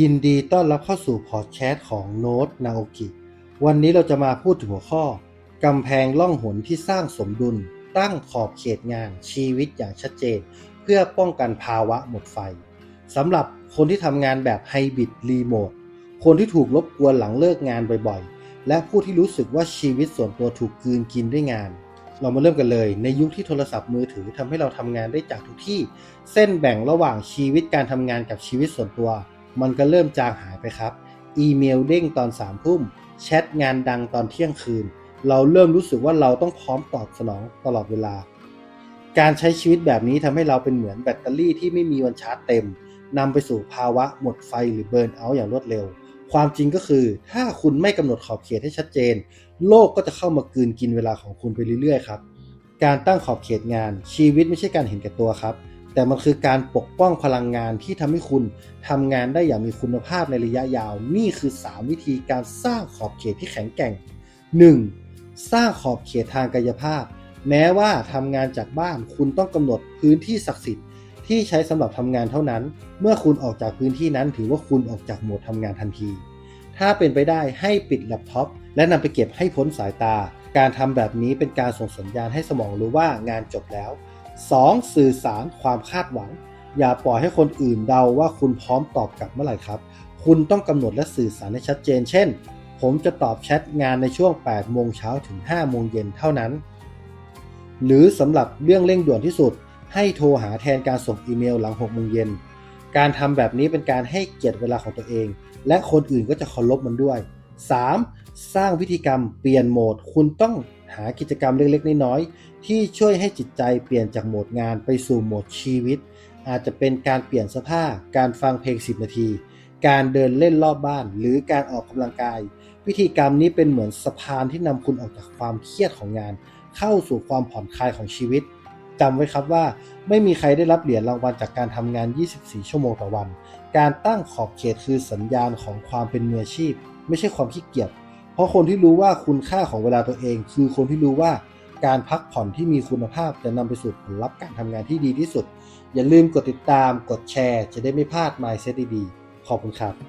ยินดีต้อนรับเข้าสู่พอดแคสต์ของโน้ตนาโอกิวันนี้เราจะมาพูดถึงหัวข้อกำแพงล่องหนที่สร้างสมดุล ตั้งขอบเขตงานชีวิตอย่างชัดเจน เพื่อป้องกันภาวะหมดไฟสำหรับคนที่ทำงานแบบไฮบริดรีโมทคนที่ถูกรบกวนหลังเลิกงานบ่อยๆ และผู้ที่รู้สึกว่าชีวิตส่วนตัวถูกกืนกินด้วยงาน เรามาเริ่มกันเลย ในยุคที่โทรศัพท์มือถือทำให้เราทำงานได้จากทุกที่ เส้นแบ่งระหว่างชีวิตการทำงานกับชีวิตส่วนตัว มันก็เริ่มจางหายไปครับ อีเมลเด้งตอนสามทุ่ม แชทงานดังตอนเที่ยงคืน เราเริ่มรู้สึกว่าเราต้องพร้อมตอบสนองตลอดเวลา การใช้ชีวิตแบบนี้ทำให้เราเป็นเหมือนแบตเตอรี่ที่ไม่มีวันชาร์จเต็มนำไปสู่ภาวะหมดไฟหรือเบิร์นเอาท์อย่างรวดเร็ว ความจริงก็คือ ถ้าคุณไม่กำหนดขอบเขตให้ชัดเจน โลกก็จะเข้ามากืนกินเวลาของคุณไปเรื่อยๆครับ การตั้งขอบเขตงานชีวิตไม่ใช่การเห็นแก่ตัวครับ แต่มันคือการปกป้องพลังงานที่ทำให้คุณทำงานได้อย่างมีคุณภาพในระยะยาว นี่คือ 3 วิธีการสร้างขอบเขตที่แข็งแกร่ง 1. สร้างขอบเขตทางกายภาพ แม้ว่าทำงานจากบ้านคุณต้องกำหนดพื้นที่ศักดิ์สิทธิ์ที่ใช้สำหรับทำงานเท่านั้น เมื่อคุณออกจากพื้นที่นั้นถือว่าคุณออกจากโหมดทำงานทันที ถ้าเป็นไปได้ให้ปิดแล็ปท็อปและนำไปเก็บให้พ้นสายตา การทำแบบนี้เป็นการส่งสัญญาณให้สมองรู้ว่างานจบแล้ว 2. สื่อสารความคาดหวัง อย่าปล่อยให้คนอื่นเดาว่าคุณพร้อมตอบกลับเมื่อไหร่ครับ คุณต้องกำหนดและสื่อสารให้ชัดเจน เช่น ผมจะตอบแชทงานในช่วง 8 โมงเช้าถึง 5 โมงเย็นเท่านั้น หรือสำหรับเรื่องเร่งด่วนที่สุด ให้โทรหาแทนการส่งอีเมลหลัง 6 โมงเย็น การทำแบบนี้เป็นการให้เกียรติเวลาของตัวเอง และคนอื่นก็จะเคารพมันด้วย 3. สร้างพิธีกรรมเปลี่ยนโหมด คุณต้อง หากิจกรรมเล็กๆ น้อยๆ ที่ช่วยให้จิตใจเปลี่ยนจากโหมดงานไปสู่โหมดชีวิต อาจจะเป็นการเปลี่ยนเสื้อผ้า การฟังเพลง 10 นาที การเดินเล่นรอบบ้าน หรือการออกกำลังกายพิธีกรรมนี้เป็นเหมือนสะพานที่นำคุณออกจากความเครียดของงาน เข้าสู่ความผ่อนคลายของชีวิตจำไว้ครับว่าไม่มีใครได้รับเหรียญรางวัลจากการทำงาน 24 ชั่วโมงต่อวัน การตั้งขอบเขตคือสัญญาณของความเป็นมืออาชีพ ไม่ใช่ความขี้เกียจ เพราะคนที่รู้ว่าคุณค่าของเวลาตัวเอง คือคนที่รู้ว่าการพักผ่อนที่มีคุณภาพจะนำไปสู่ผลลัพธ์การทำงานที่ดีที่สุด อย่าลืมกดติดตามกดแชร์ จะได้ไม่พลาด Mindset ดีๆขอบคุณครับ